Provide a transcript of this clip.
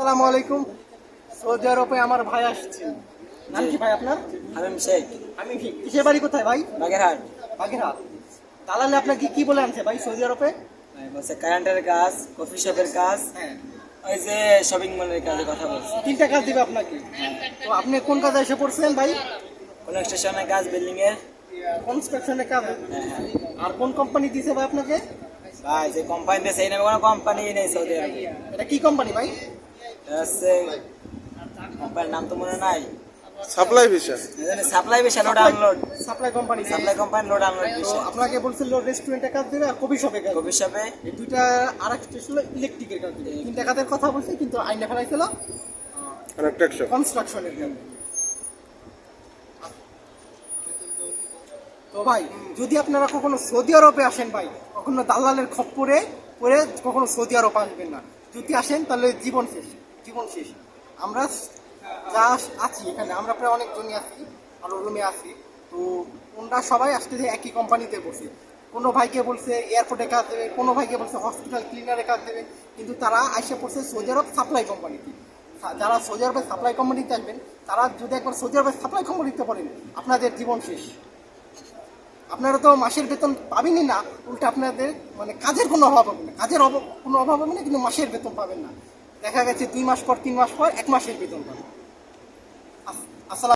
আসসালামু আলাইকুম। সৌদি আরবে আমার ভাই আসছে। নাম কি ভাই আপনার? হামিম শেখ। আমি কি কিসের বাড়ি কোথায় ভাই? বাগেরহাট। বাগেরহাট। দালালে আপনাকে কি বলে আনছে ভাই সৌদি আরবে? বলছে কারেন্টের কাজ কফি শপের কাজ হ্যাঁ। ওই যে শপিং মলের কাজের কথা বলছে। তিনটা কাজ দিবে আপনাকে? তো আপনি কোন কাজে এসে পড়ছেন ভাই? কোন স্টেশনের কাজ বিল্ডিং এর। কনস্ট্রাকশনের কাজ? হ্যাঁ হ্যাঁ। আর কোন কোম্পানি দিছে ভাই আপনাকে? ভাই যে কোম্পানি দিয়েছে এই নামে কোনো কোম্পানি নেই সৌদি আরবে। এটা কি কোম্পানি ভাই? হচ্ছে কোম্পানির নাম তো মনে নাই। সাপ্লাই ভিসা সাপ্লাই বেশি load unload supply company supply company load unload তো আপনাকে বলছিল রেস্টুরেন্টে কাজ দেবে আর কফি শপে কাজ কফি শপে এই দুইটা আর একটা ছিল ইলেকট্রিকের কাজ দিবে। তিনটা কাজের কথা বলছি কিন্তু আইনে ফেলাইছিল। কনস্ট্রাকশন কনস্ট্রাকশনের কাজ। তো ভাই যদি আপনারা কখনো সৌদি আরবে আসেন ভাই কখনো দালালের খপ্পরে পরে কখনো সৌদি আরব আসবেন না। যদি আসেন তাহলে জীবন শেষ। জীবন শেষ। আমরা যা আছি এখানে, আমরা প্রায় অনেক অনেকজনই আছি, আরও রুমে আছি। তো ওনারা সবাই আসতেছে একই কোম্পানিতে বসে। কোনো ভাইকে বলছে এয়ারপোর্টে কাজ দেবে, কোনো ভাইকে বলছে হসপিটাল ক্লিনারে কাজ দেবে, কিন্তু তারা আইসে পড়ছে সৌদি আরব সাপ্লাই কোম্পানিতে যারা সৌদি আরবের সাপ্লাই কোম্পানিতে আসবেন, তারা যদি একবার সৌদি আরবের সাপ্লাই কোম্পানিতে পড়েন, আপনাদের জীবন শেষ। আপনারা তো মাসের বেতন পাবেনই না, উল্টা আপনাদের মানে কাজের কোনো অভাব হবে না। কাজের অভাব, কোনো অভাব হবে না, কিন্তু মাসের বেতন পাবেন না। দেখা গেছে দুই মাস পর তিন মাস পর এক মাসের বেতন পাবে।